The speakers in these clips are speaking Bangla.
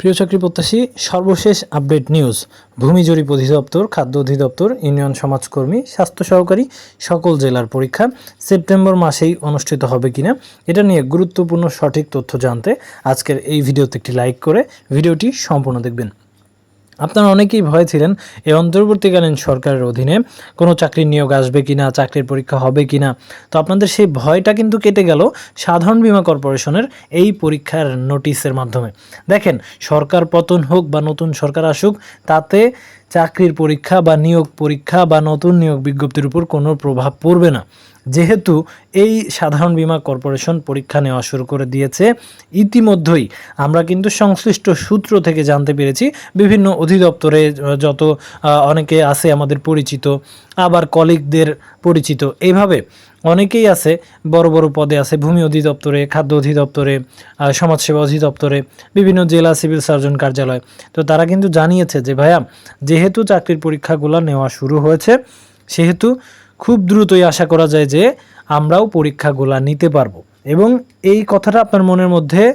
প্রিয় চাকরি প্রত্যাশী, সর্বশেষ আপডেট নিউজ। ভূমি জরিপ অধিদপ্তর, খাদ্য অধিদপ্তর, ইউনিয়ন সমাজকর্মী, স্বাস্থ্য সহকারী, সকল জেলার পরীক্ষা সেপ্টেম্বর মাসেই অনুষ্ঠিত হবে কিনা, এটা নিয়ে গুরুত্বপূর্ণ সঠিক তথ্য জানতে আজকের এই ভিডিওতে একটি লাইক করে ভিডিওটি সম্পূর্ণ দেখবেন। আপনারা অনেকেই ভয় ছিলেন এই অন্তর্বর্তীকালীন সরকারের অধীনে কোনো চাকরির নিয়োগ আসবে কি না চাকরির পরীক্ষা হবে কি না তো আপনাদের সেই ভয়টা কিন্তু কেটে গেল সাধারণ বীমা কর্পোরেশনের এই পরীক্ষার নোটিশের মাধ্যমে। দেখেন, সরকার পতন হোক বা নতুন সরকার আসুক, তাতে চাকরির পরীক্ষা বা নিয়োগ পরীক্ষা বা নতুন নিয়োগ বিজ্ঞপ্তির উপর কোনো প্রভাব পড়বে না। যেহেতু এই সাধারণ বীমা কর্পোরেশন পরীক্ষা নেওয়া শুরু করে দিয়েছে, ইতিমধ্যেই আমরা কিন্তু সংশ্লিষ্ট সূত্র থেকে জানতে পেরেছি, বিভিন্ন অধিদপ্তরে যত অনেকে আছে আমাদের পরিচিত, আবার কলিগদের পরিচিত এইভাবে অনেকেই আছে, বড় বড় পদে আছে, ভূমি অধিদপ্তরে, খাদ্য অধিদপ্তরে সমাজসেবা অধিদপ্তরে, বিভিন্ন জেলা সিভিল সার্জন কার্যালয়। তো তারা কিন্তু জানিয়েছে যে ভাইয়া, যেহেতু চাকরির পরীক্ষাগুলো নেওয়া শুরু হয়েছে, সেহেতু খুব দ্রুতই আশা করা যায় যে আমরাও পরীক্ষাগুলো নিতে পারব। এবং এই কথাটা আপনার মনের মধ্যে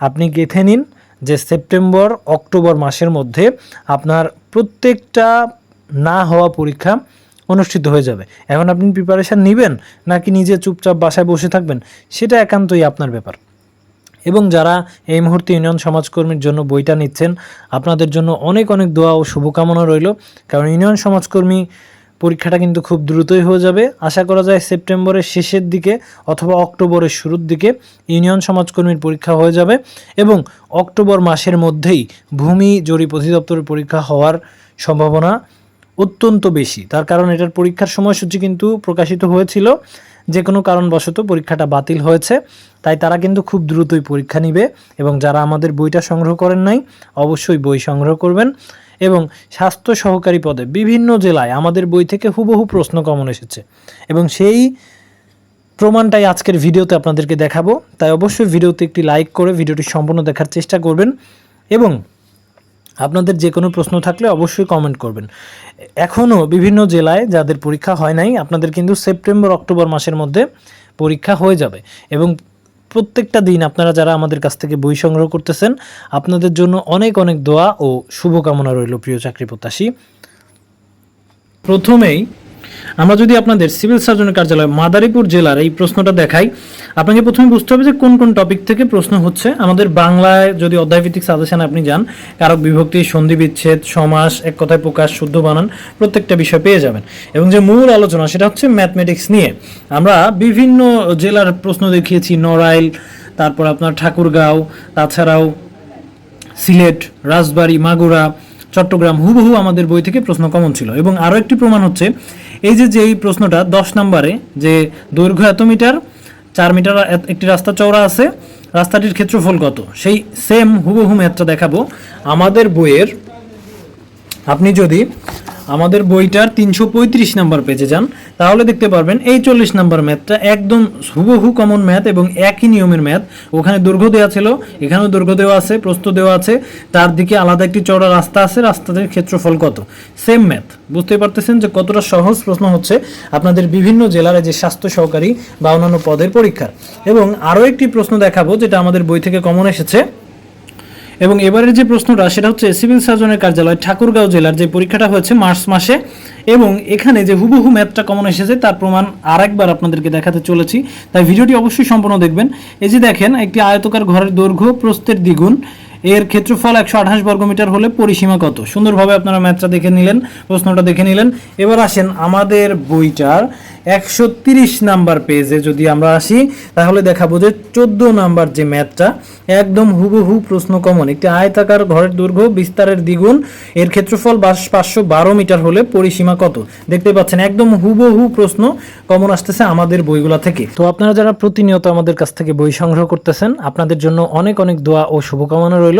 আপনি গেঁথে নিন যে সেপ্টেম্বর, অক্টোবর মাসের মধ্যে আপনার প্রত্যেকটা না হওয়া পরীক্ষা অনুষ্ঠিত হয়ে যাবে। এখন আপনি প্রিপারেশান নেবেন নাকি নিজে চুপচাপ বাসায় বসে থাকবেন, সেটা একান্তই আপনার ব্যাপার। এবং যারা এই মুহূর্তে ইউনিয়ন সমাজকর্মীর জন্য বইটা নিচ্ছেন, আপনাদের জন্য অনেক অনেক দোয়া ও শুভকামনা রইল। কারণ ইউনিয়ন সমাজকর্মী পরীক্ষাটা কিন্তু খুব দ্রুতই হয়ে যাবে। আশা করা যায় সেপ্টেম্বরের শেষের দিকে অথবা অক্টোবরের শুরুর দিকে ইউনিয়ন সমাজকর্মীর পরীক্ষা হয়ে যাবে এবং অক্টোবর মাসের মধ্যেই ভূমি জরিপ অধিদপ্তরের পরীক্ষা হওয়ার সম্ভাবনা অত্যন্ত বেশি। তার কারণ এটার পরীক্ষার সময়সূচি কিন্তু প্রকাশিত হয়েছিল। যে কোনো কারণবশত পরীক্ষাটা বাতিল হয়েছে। তাই তারা কিন্তু খুব দ্রুতই পরীক্ষা নিবে এবং যারা আমাদের বইটা সংগ্রহ করেন নাই, অবশ্যই বই সংগ্রহ করবেন। এবং স্বাস্থ্য সহকারী পদে বিভিন্ন জেলায় আমাদের বই থেকে হুবহু প্রশ্ন কমন এসেছে। এবং সেই প্রমাণটাই আজকের ভিডিওতে আপনাদেরকে দেখাবো। তাই অবশ্যই ভিডিওতে একটি লাইক করে ভিডিওটি সম্পূর্ণ দেখার চেষ্টা করবেন এবং আপনাদের যে কোনো প্রশ্ন থাকলে অবশ্যই কমেন্ট করবেন। এখনও বিভিন্ন জেলায় যাদের পরীক্ষা হয় নাই, আপনাদের কিন্তু সেপ্টেম্বর অক্টোবর মাসের মধ্যে পরীক্ষা হয়ে যাবে। এবং প্রত্যেকটা দিন আপনারা যারা আমাদের কাছ থেকে বই সংগ্রহ করতেছেন, আপনাদের জন্য অনেক অনেক দোয়া ও শুভকামনা রইল প্রিয় চাকরি প্রত্যাশী। প্রথমেই আমরা যদি আপনাদের সিভিল সার্জনের কার্যালয় মাদারীপুর জেলার এই প্রশ্নটা দেখাই, আপনাকে প্রথমে বুঝতে হবে যে কোন কোন টপিক থেকে প্রশ্ন হচ্ছে। আমাদের বাংলায় যদি অধ্যায়ভিত্তিক সাজেশন আপনি যান, কারক বিভক্তি, সন্ধি বিচ্ছেদ, সমাস, এক কথায় প্রকাশ, শুদ্ধ বানান, প্রত্যেকটা বিষয় পেয়ে যাবেন। এবং যে মূল আলোচনা সেটা হচ্ছে ম্যাথমেটিক্স নিয়ে। আমরা বিভিন্ন জেলার প্রশ্ন দেখিয়েছি, নড়াইল, তারপর আপনার ঠাকুরগাঁও, তাছাড়াও সিলেট, রাজবাড়ী, মাগুরা, চট্টগ্রাম, হুবহু আমাদের বই থেকে প্রশ্ন কমন ছিল। এবং আরও একটি প্রমাণ হচ্ছে এই যে যেই প্রশ্নটা, দশ নম্বরে, যে দৈর্ঘ্য এত মিটার, চার মিটার একটি রাস্তা চওড়া আছে, রাস্তাটির ক্ষেত্রফল কত? সেই সেম হুবহু ম্যাথটা দেখাবো। আমাদের বইয়ের, আপনি যদি আমাদের বইটার তিনশো পঁয়ত্রিশ নাম্বার পেজে যান। তাহলে দেখতে পারবেন, এই চল্লিশ নাম্বার ম্যাথটা একদম হুবহু কমন ম্যাথ এবং একই নিয়মের ম্যাথ। ওখানে দৈর্ঘ্য দেওয়া ছিল, এখানেও দৈর্ঘ্য দেওয়া আছে, প্রস্থ দেওয়া আছে। তার দিকে আলাদা একটি চওড়া রাস্তা আছে, রাস্তাটির ক্ষেত্রফল কত? সেম ম্যাথ বুঝতে পারতেছেন যে কতটা সহজ প্রশ্ন হচ্ছে আপনাদের বিভিন্ন জেলার যে স্বাস্থ্য সহকারী বা অন্যান্য পদের পরীক্ষার। এবং আরও একটি প্রশ্ন দেখাবো, যেটা আমাদের বই থেকে কমন এসেছে। এবং এবারের যে প্রশ্নটা, সেটা হচ্ছে সিভিল সার্জনের কার্যালয় ঠাকুরগাঁও জেলার যে পরীক্ষাটা হয়েছে মার্চ মাসে, এবং এখানে যে হুবহু ম্যাথটা কমন এসেছে, তার প্রমাণ আর একবার আপনাদেরকে দেখাতে চলেছি। তাই ভিডিওটি অবশ্যই সম্পূর্ণ দেখবেন। এই যে দেখেন, একটি আয়তকার ঘরের দৈর্ঘ্য, প্রস্থের দ্বিগুণ। এর ক্ষেত্রফল একশো আঠাশ বর্গমিটার হলে পরিসীমা কত? সুন্দরভাবে আপনারা ম্যাথটা দেখে নিলেন, প্রশ্নটা দেখে নিলেন। এবার আসেন আমাদের বইটার একশো তিরিশ নাম্বার পেজে যদি আমরা আসি, তাহলে দেখাবো যে চোদ্দ নাম্বার যে ম্যাথটা, একদম হুবহু প্রশ্ন কমন। একটি আয়তাকার ঘরের দৈর্ঘ্য বিস্তারের দ্বিগুণ, এর ক্ষেত্রফল পাঁচশো বারো মিটার হলে পরিসীমা কত? দেখতে পাচ্ছেন, একদম হুবহু প্রশ্ন কমন আসতেছে আমাদের বইগুলা থেকে। তো আপনারা যারা প্রতিনিয়ত আমাদের কাছ থেকে বই সংগ্রহ করতেছেন, আপনাদের জন্য অনেক অনেক দোয়া ও শুভকামনা রইল।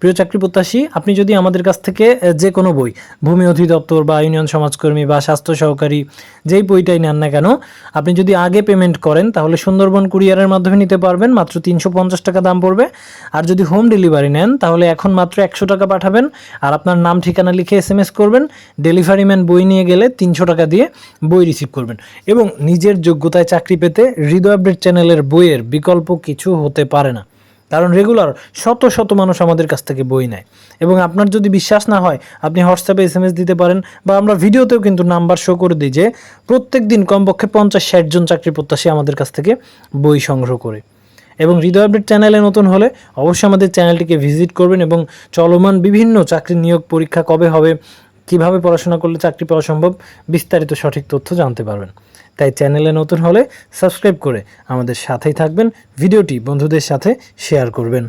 প্রিয় চাকরি প্রত্যাশী, আপনি যদি আমাদের কাছ থেকে যে কোনো বই, ভূমি অধিদপ্তর বা ইউনিয়ন সমাজকর্মী বা স্বাস্থ্য সহকারী, যেই বইটাই নেন না কেন, আপনি যদি আগে পেমেন্ট করেন, তাহলে সুন্দরবন কুরিয়ারের মাধ্যমে নিতে পারবেন, মাত্র তিনশো পঞ্চাশ টাকা দাম পড়বে। আর যদি হোম ডেলিভারি নেন, তাহলে এখন মাত্র একশো টাকা পাঠাবেন। আর আপনার নাম, ঠিকানা লিখে এস এম এস করবেন। ডেলিভারি ম্যান বই নিয়ে গেলে তিনশো টাকা দিয়ে বই রিসিভ করবেন। এবং নিজের যোগ্যতায় চাকরি পেতে হৃদয় আপডেট চ্যানেলের বইয়ের বিকল্প কিছু হতে পারে না। কারণ রেগুলার শত শত মানুষ আমাদের কাছ থেকে বই নেয়। এবং আপনার যদি বিশ্বাস না হয়, আপনি হোয়াটসঅ্যাপে এস এম এস দিতে পারেন বা আমরা ভিডিওতেও কিন্তু নাম্বার শো করে দিই যে প্রত্যেক দিন কমপক্ষে পঞ্চাশ, ষাট জন চাকরি প্রত্যাশী আমাদের কাছ থেকে বই সংগ্রহ করে। এবং হৃদয় আপডেট চ্যানেলে নতুন হলে অবশ্যই আমাদের চ্যানেলটিকে ভিজিট করবেন এবং চলমান বিভিন্ন চাকরি নিয়োগ পরীক্ষা কবে হবে কীভাবে পড়াশোনা করলে চাকরি পাওয়া সম্ভব, বিস্তারিত সঠিক তথ্য জানতে পারবেন। তাই চ্যানেলে নতুন হলে সাবস্ক্রাইব করে আমাদের সাথেই থাকবেন, ভিডিওটি বন্ধুদের সাথে শেয়ার করবেন।